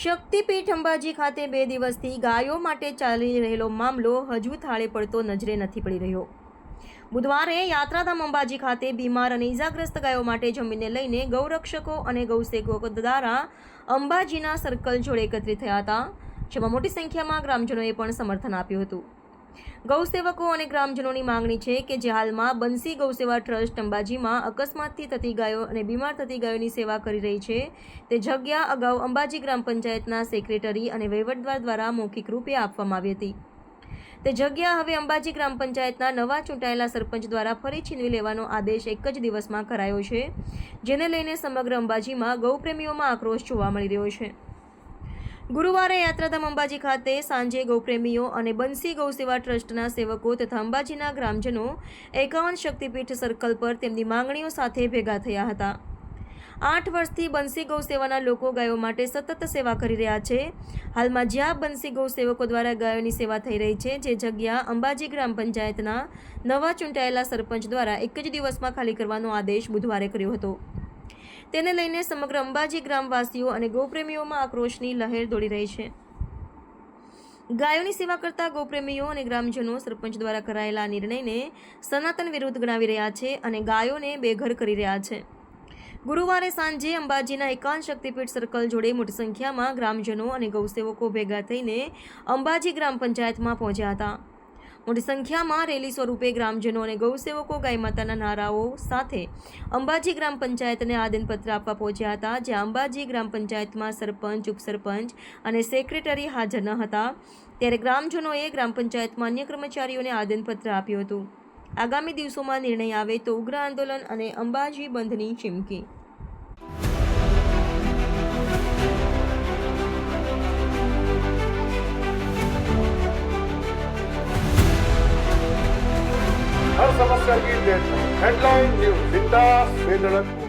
શક્તિપીઠ અંબાજી ખાતે બે દિવસથી ગાયો માટે ચાલી રહેલો મામલો હજુ થાળે પડતો નજરે નથી પડી રહ્યો. બુધવારે યાત્રાધામ અંબાજી ખાતે બીમાર અને ઇજાગ્રસ્ત ગાયો માટે જમીનને લઈને ગૌરક્ષકો અને ગૌસેવકો દ્વારા અંબાજીના સર્કલ જોડે એકત્રિત થયા હતા, જેમાં મોટી સંખ્યામાં ગ્રામજનોએ પણ સમર્થન આપ્યું હતું. ગૌસેવકો અને ગ્રામજનોની માંગણી છે કે જે હાલમાં બંસી ગૌસેવા ટ્રસ્ટ અંબાજીમાં અકસ્માતથી થતી ગાયો અને બીમાર થતી ગાયોની સેવા કરી રહી છે. તે જગ્યા અગાઉ અંબાજી ગ્રામ પંચાયતના સેક્રેટરી અને વહીવટદાર દ્વારા મૌખિક રૂપે આપવામાં આવી હતી. તે જગ્યા હવે અંબાજી ગ્રામ પંચાયતના નવા ચૂંટાયેલા સરપંચ દ્વારા ફરી છીનવી લેવાનો આદેશ એક જ દિવસમાં કરાયો છે, જેને લઈને સમગ્ર અંબાજીમાં ગૌપ્રેમીઓમાં આક્રોશ જોવા મળી રહ્યો છે. ગુરુવારે યાત્રાધામ અંબાજી ખાતે સાંજે ગૌપ્રેમીઓ અને બંસી ગૌસેવા ટ્રસ્ટના સેવકો તથા અંબાજીના ગ્રામજનો એકાવન શક્તિપીઠ સર્કલ પર તેમની માંગણીઓ સાથે ભેગા થયા હતા. આઠ વર્ષથી બંસી ગૌસેવાના લોકો ગાયો માટે સતત સેવા કરી રહ્યા છે. હાલમાં જ્યાં બંસી ગૌસેવકો દ્વારા ગાયોની સેવા થઈ રહી છે, જે જગ્યા અંબાજી ગ્રામ પંચાયતના નવા ચૂંટાયેલા સરપંચ દ્વારા એક જ દિવસમાં ખાલી કરવાનો આદેશ બુધવારે કર્યો હતો. તેને લઈને સમગ્ર અંબાજી ગ્રામવાસીઓ અને ગૌપ્રેમીઓમાં આક્રોશની લહેર દોડી રહી છે. ગાયોની સેવા કરતા ગૌપ્રેમીઓ અને ગ્રામજનો સરપંચ દ્વારા કરાયેલા નિર્ણયને સનાતન વિરુદ્ધ ગણાવી રહ્યા છે અને ગાયોને બેઘર કરી રહ્યા છે. ગુરુવારે સાંજે અંબાજીના એકાંત શક્તિપીઠ સર્કલ જોડે મોટી સંખ્યામાં ગ્રામજનો અને ગૌસેવકો ભેગા થઈને અંબાજી ગ્રામ પંચાયતમાં પહોંચ્યા હતા. મોટી સંખ્યામાં રેલી સ્વરૂપે ગ્રામજનો અને ગૌસેવકો ગાય માતાના નારાઓ સાથે અંબાજી ગ્રામ પંચાયતને આદનપત્ર આપવા પહોંચ્યા હતા, જ્યાં અંબાજી ગ્રામ પંચાયતમાં સરપંચ, ઉપસરપંચ અને સેક્રેટરી હાજર ન હતા. ત્યારે ગ્રામજનોએ ગ્રામ પંચાયતમાં અન્ય કર્મચારીઓને આદનપત્ર આપ્યું હતું. આગામી દિવસોમાં નિર્ણય આવે તો ઉગ્ર આંદોલન અને અંબાજી બંધની ચીમકી સર્ગી દેસાઈ હેડલાઇન ન્યૂઝ બિંદાસ બેધડક